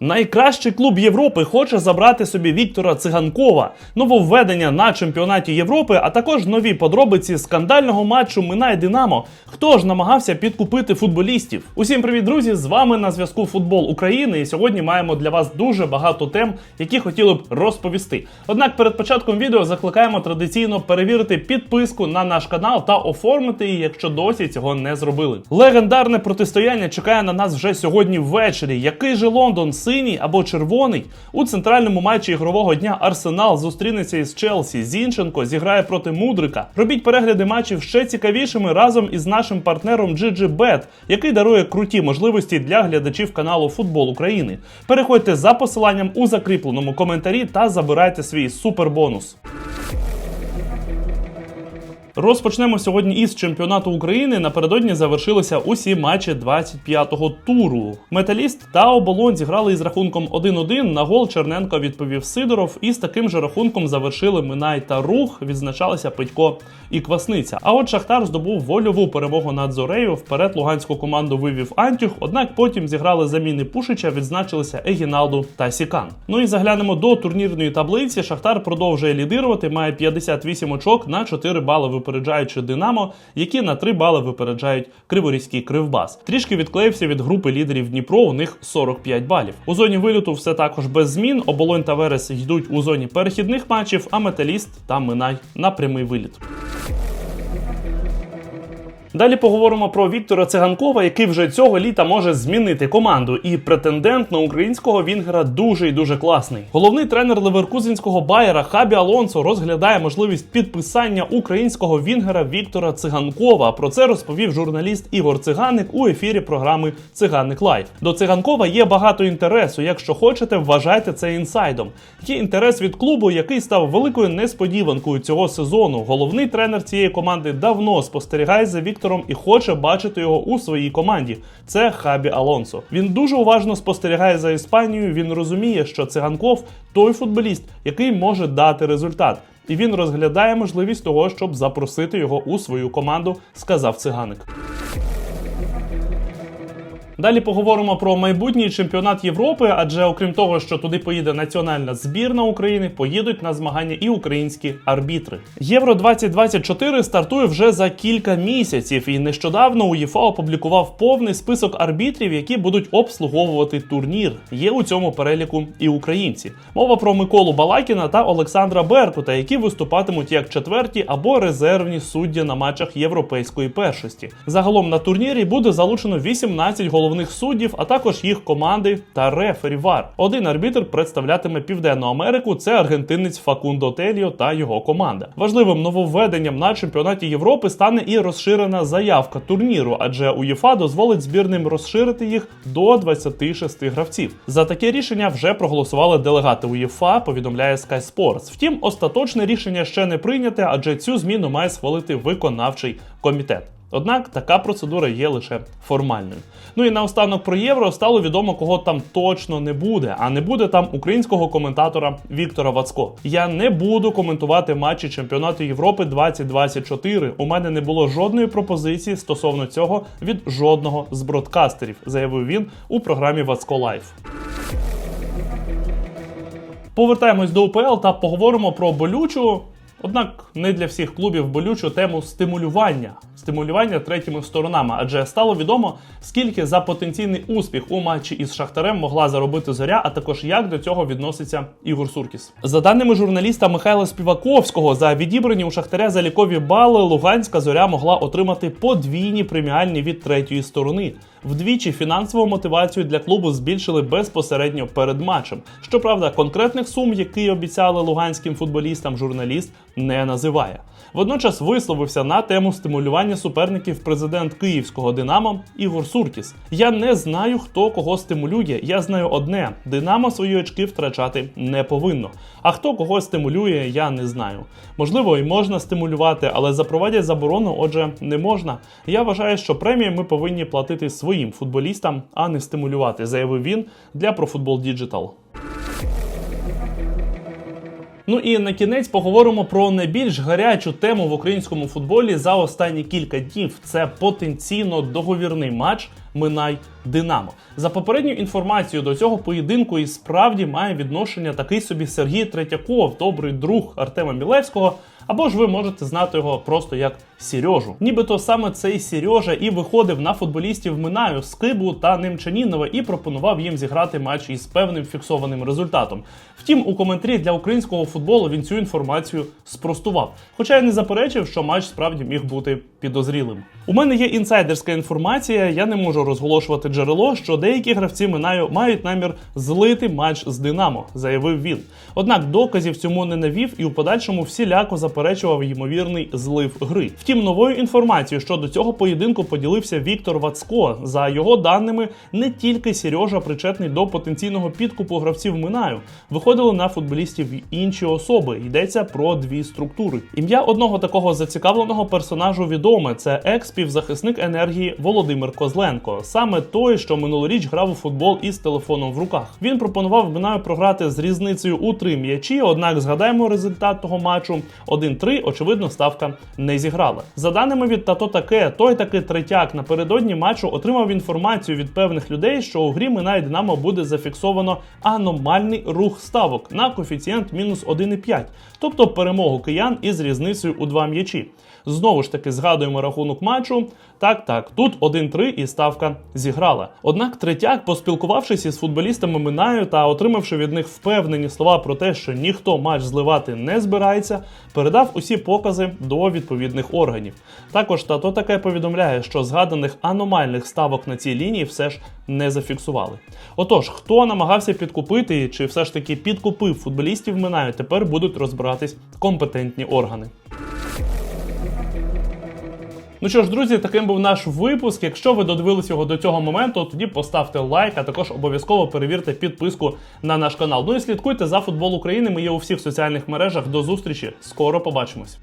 Найкращий клуб Європи хоче забрати собі Віктора Циганкова, нововведення на чемпіонаті Європи, а також нові подробиці скандального матчу Минай Динамо. Хто ж намагався підкупити футболістів? Усім привіт, друзі! З вами на зв'язку Футбол України. І сьогодні маємо для вас дуже багато тем, які хотіли б розповісти. Однак перед початком відео закликаємо традиційно перевірити підписку на наш канал та оформити її, якщо досі цього не зробили. Легендарне протистояння чекає на нас вже сьогодні ввечері. Який же Лондон? Синій або червоний. У центральному матчі ігрового дня Арсенал зустрінеться із Челсі. Зінченко зіграє проти Мудрика. Робіть перегляди матчів ще цікавішими разом із нашим партнером GGBet, який дарує круті можливості для глядачів каналу Футбол України. Переходьте за посиланням у закріпленому коментарі та забирайте свій супербонус. Розпочнемо сьогодні із чемпіонату України. Напередодні завершилися усі матчі 25-го туру. Металіст та оболонь зіграли із рахунком 1-1. На гол Черненко відповів Сидоров. І з таким же рахунком завершили Минай та Рух. Відзначалися Петько і Квасниця. А от Шахтар здобув вольову перемогу над Зорею. Вперед луганську команду вивів Антюх. Однак потім зіграли заміни Пушича. Відзначилися Егіналду та Сікан. Ну і заглянемо до турнірної таблиці. Шахтар продовжує лідирувати. Має 58 очок на 4 бали випереджаючи Динамо, які на 3 бали випереджають Криворізький Кривбас. Трішки відклеївся від групи лідерів Дніпро. У них 45 балів. У зоні виліту все також без змін. Оболонь та Верес йдуть у зоні перехідних матчів, а металіст та Минай на прямий виліт. Далі поговоримо про Віктора Циганкова, який вже цього літа може змінити команду. І претендент на українського вінгера дуже і дуже класний. Головний тренер Леверкузенського Байера Хабі Алонсо розглядає можливість підписання українського вінгера Віктора Циганкова. Про це розповів журналіст Ігор Циганик у ефірі програми Циганик Лайв. До циганкова є багато інтересу. Якщо хочете, вважайте це інсайдом. Є інтерес від клубу, який став великою несподіванкою цього сезону. Головний тренер цієї команди давно спостерігає за Віктором і хоче бачити його у своїй команді. Це Хабі Алонсо. Він дуже уважно спостерігає за Іспанією. Він розуміє, що циганков той футболіст, який може дати результат. І він розглядає можливість того, щоб запросити його у свою команду, сказав циганик. Далі поговоримо про майбутній чемпіонат Європи, адже окрім того, що туди поїде національна збірна України, поїдуть на змагання і українські арбітри. Євро 2024 стартує вже за кілька місяців, і нещодавно УЄФА опублікував повний список арбітрів, які будуть обслуговувати турнір. Є у цьому переліку і українці. Мова про Миколу Балакіна та Олександра Беркута, які виступатимуть як четверті або резервні судді на матчах європейської першості. Загалом на турнірі буде залучено 18 головних головних суддів, а також їх команди та рефері ВАР. Один арбітр представлятиме Південну Америку. Це аргентинець Факундо Теліо та його команда. Важливим нововведенням на чемпіонаті Європи стане і розширена заявка турніру, адже УЄФА дозволить збірним розширити їх до 26 гравців. За таке рішення вже проголосували делегати УЄФА. Повідомляє Sky Sports. Втім, остаточне рішення ще не прийняте, адже цю зміну має схвалити виконавчий комітет. Однак така процедура є лише формальною. Ну і наостанок про євро стало відомо, кого там точно не буде. А не буде там українського коментатора Віктора Вацко. Я не буду коментувати матчі чемпіонату Європи 2024. У мене не було жодної пропозиції стосовно цього від жодного з бродкастерів, заявив він у програмі Вацко Лайф. Повертаємось до УПЛ та поговоримо про болючу. Однак не для всіх клубів болючу тему стимулювання, стимулювання третіми сторонами, адже стало відомо, скільки за потенційний успіх у матчі із Шахтарем могла заробити зоря, а також як до цього відноситься Ігор Суркіс. За даними журналіста Михайла Співаковського, за відібрані у Шахтаря залікові бали Луганська зоря могла отримати подвійні преміальні від третьої сторони. Вдвічі фінансову мотивацію для клубу збільшили безпосередньо перед матчем. Щоправда, конкретних сум, які обіцяли луганським футболістам, журналіст не називає. Водночас висловився на тему стимулювання суперників президент київського Динамо Ігор Суркіс. Я не знаю, хто кого стимулює. Я знаю одне: Динамо свої очки втрачати не повинно. А хто кого стимулює, я не знаю. Можливо, і можна стимулювати, але запровадять заборону, отже, не можна. Я вважаю, що премії ми повинні платити своїм футболістам, а не стимулювати, заявив він для ProFootball Digital. Ну і на кінець поговоримо про найбільш гарячу тему в українському футболі за останні кілька днів. Це потенційно договірний матч Минай Динамо. За попередньою інформацією до цього поєдинку і справді має відношення такий собі Сергій Третьяков, добрий друг Артема Мілевського. Або ж ви можете знати його просто як Сережу. Нібито саме цей Сережа і виходив на футболістів Минаю, Скибу та Немчанінова і пропонував їм зіграти матч із певним фіксованим результатом. Втім, у коментарі для українського футболу він цю інформацію спростував. Хоча я не заперечив, що матч справді міг бути підозрілим. У мене є інсайдерська інформація, я не можу розголошувати джерело, що деякі гравці Минаю мають намір злити матч з Динамо, заявив він. Однак доказів цьому не навів і у подальшому всіляко заперечував ймовірний злив гри. Втім, новою інформацією щодо цього поєдинку поділився Віктор Вацко. За його даними, не тільки Сережа причетний до потенційного підкупу гравців Минаю. Виходили на футболістів інші особи. Йдеться про дві структури. Ім'я одного такого зацікавленого персонажу відоме. Це екс-півзахисник енергії Володимир Козленко. Саме той, що минулоріч грав у футбол із телефоном в руках. Він пропонував Минаю програти з різницею у три м'ячі. Однак згадаємо результат того матчу: 1-3, очевидно, ставка не зіграла. За даними від тато таке, той таки третяк напередодні матчу отримав інформацію від певних людей, що у грі Минай Динамо буде зафіксовано аномальний рух ставок на коефіцієнт мінус 1,5, тобто перемогу киян із різницею у два м'ячі. Знову ж таки згадуємо рахунок матчу. Так, так, тут 1-3 і ставка зіграла. Однак третяк, поспілкувавшись із футболістами Минаю та отримавши від них впевнені слова про те, що ніхто матч зливати не збирається, передав усі покази до відповідних органів. Також тато таке повідомляє, що згаданих аномальних ставок на цій лінії все ж не зафіксували. Отож, хто намагався підкупити чи все ж таки підкупив футболістів Минаю, тепер будуть розбиратись компетентні органи. Ну що ж, друзі, таким був наш випуск. Якщо ви додивились його до цього моменту, тоді поставте лайк, а також обов'язково перевірте підписку на наш канал. Ну і слідкуйте за футбол України. Ми є у всіх соціальних мережах. До зустрічі. Скоро побачимось.